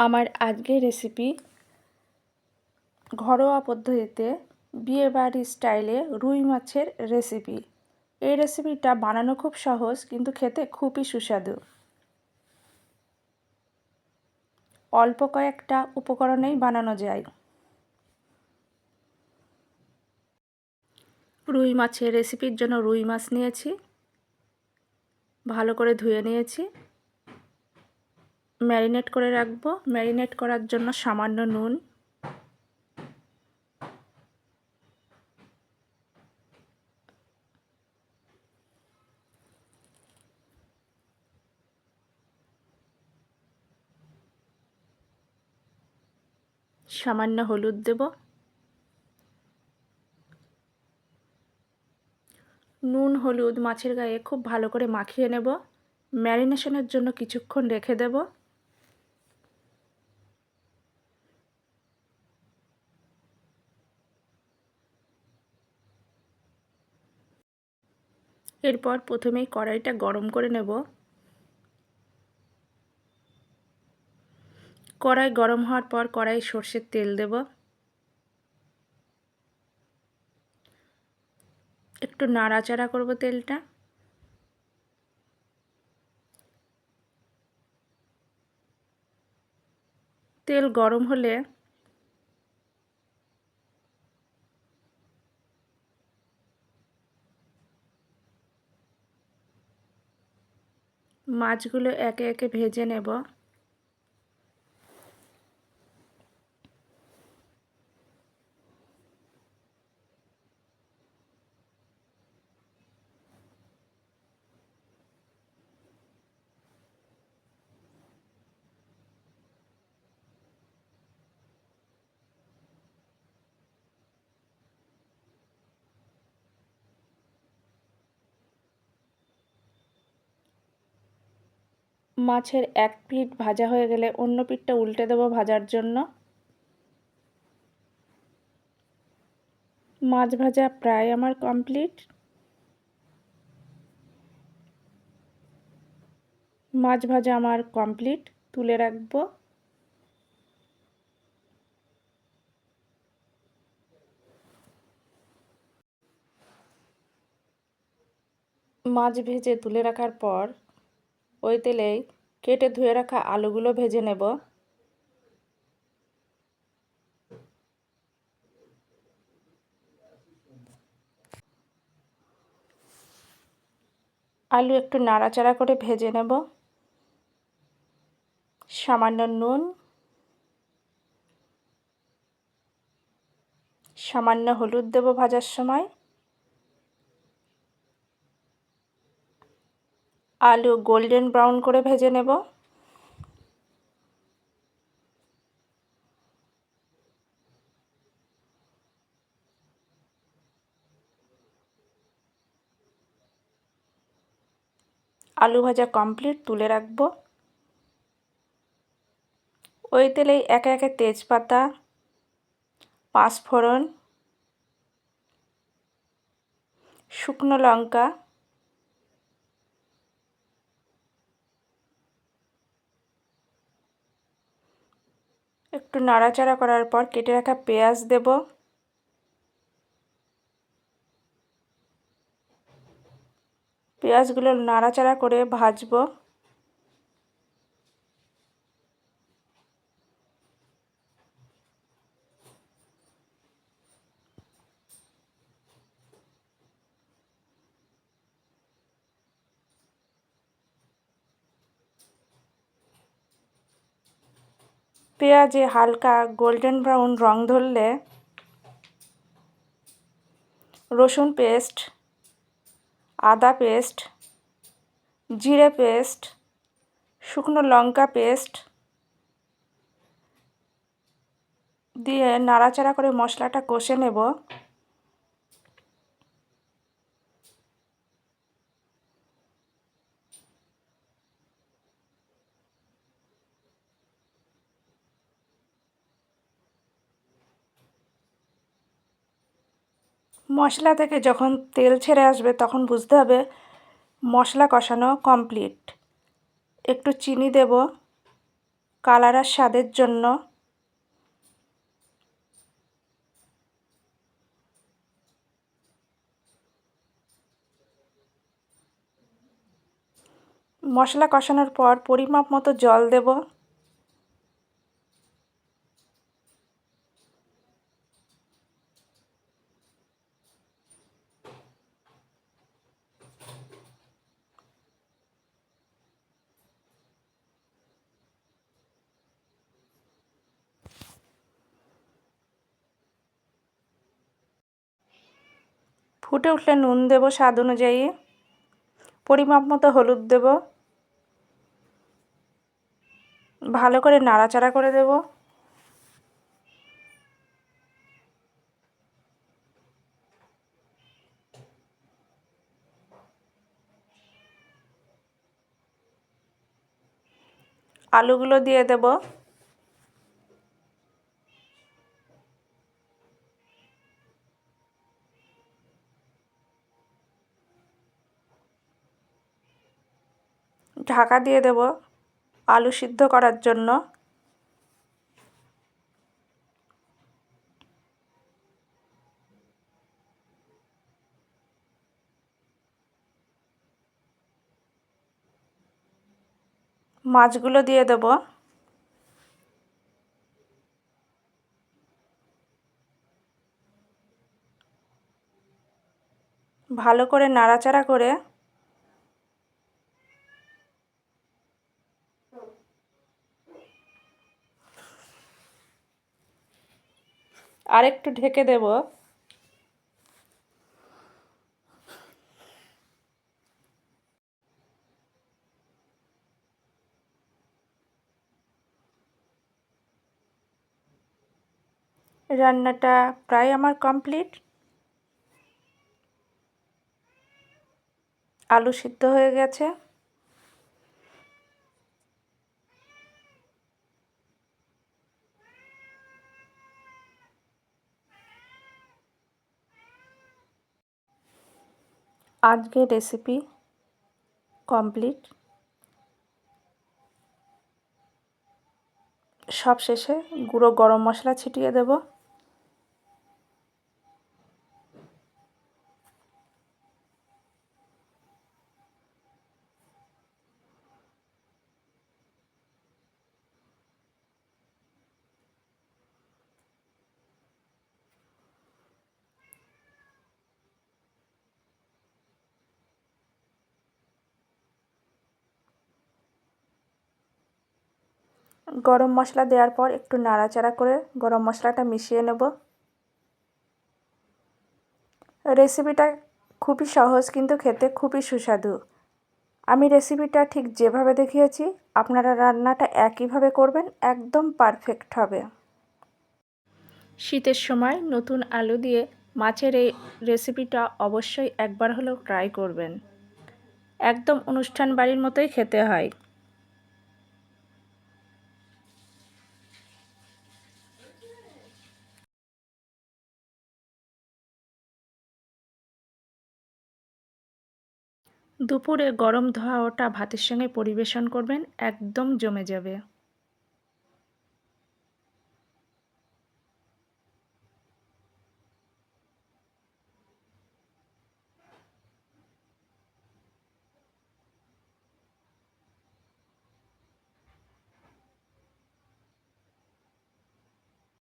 আমার আজকের রেসিপি ঘরোয়া পদ্ধতিতে বিয়েবাড়ি স্টাইলে রুই মাছের রেসিপি এই রেসিপিটা বানানো খুব সহজ, কিন্তু খেতে খুবই সুস্বাদু। অল্প কয়েকটা উপকরণেই বানানো যায়। রুই মাছের রেসিপির জন্য রুই মাছ নিয়েছি। ভালো করে ধুয়ে নিয়েছি। ম্যারিনেট করে রাখব। ম্যারিনেট করার জন্য সামান্য নুন। সামান্য হলুদ দেব। নুন, হলুদ মাছের গায়ে খুব ভালো করে মাখিয়ে নেব। ম্যারিনেশনের জন্য কিছুক্ষণ রেখে দেব। এরপর প্রথমেই কড়াইটা গরম করে নেব। কড়াই গরম হওয়ার পর কড়াই সর্ষের তেল দেব। একটু নাড়াচাড়া করব তেলটা। তেল গরম হলে মাছগুলো একে একে ভেজে নেব। মাছের এক পিঠ ভাজা হয়ে গেলে অন্য পিঠটা উল্টে দেবো ভাজার জন্য। মাছ ভাজা প্রায় আমার কমপ্লিট। মাছ ভাজা আমার কমপ্লিট, তুলে রাখব। মাছ ভেজে তুলে রাখার পর ওই তেলেই কেটে ধুয়ে রাখা আলুগুলো ভেজে নেব। আলু একটু নাড়াচাড়া করে ভেজে নেব। সামান্য নুন। সামান্য হলুদ দেব ভাজার সময়। আলু গোল্ডেন ব্রাউন করে ভেজে নেব। আলু ভাজা কমপ্লিট, তুলে রাখব। ওই তেলেই একে একে তেজপাতা, পাঁচফোড়ন, শুকনো লঙ্কা একটু নাড়াচাড়া করার পর কেটে রাখা পেঁয়াজ দেব। পেঁয়াজগুলো নাড়াচাড়া করে ভাজবো। পেঁয়াজে হালকা গোল্ডেন ব্রাউন রং ধরলে রসুন পেস্ট, আদা পেস্ট, জিরে পেস্ট, শুকনো লঙ্কা পেস্ট দিয়ে নাড়াচাড়া করে মশলাটা কষে নেব। মশলা থেকে যখন তেল ছেড়ে আসবে তখন বুঝতে হবে মশলা কষানো কমপ্লিট একটু চিনি দেব কালার আর স্বাদের জন্য। মশলা কষানোর পর পরিমাপ মতো জল দেব। ফুটে উঠলে নুন দেব স্বাদ অনুযায়ী। পরিমাপ মতো হলুদ দেব। ভালো করে নাড়াচাড়া করে দেব। আলুগুলো দিয়ে দেব। ঢাকা দিয়ে দেব আলু সিদ্ধ করার জন্য। মাছগুলো দিয়ে দেব। ভালো করে নাড়াচাড়া করে আরেকটু ঢেকে দেব। রান্নাটা প্রায় আমার কমপ্লিট। আলু সিদ্ধ হয়ে গেছে। আজকের রেসিপি কমপ্লিট সব শেষে গুঁড়ো গরম মশলা ছিটিয়ে দেব। গরম মশলা দেওয়ার পর একটু নাড়াচাড়া করে গরম মশলাটা মিশিয়ে নেব। রেসিপিটা খুবই সহজ কিন্তু খেতে খুবই সুস্বাদু। আমি রেসিপিটা ঠিক যেভাবে দেখিয়েছি, আপনারা রান্নাটা একইভাবে করবেন, একদম পারফেক্ট হবে। শীতের সময় নতুন আলু দিয়ে মাছের এই রেসিপিটা অবশ্যই একবার হলেও ট্রাই করবেন। একদম অনুষ্ঠান বাড়ির মতোই খেতে হয়। দুপুরে গরম ধোয়া ওটা ভাতের সঙ্গে পরিবেশন করবেন একদম জমে যাবে।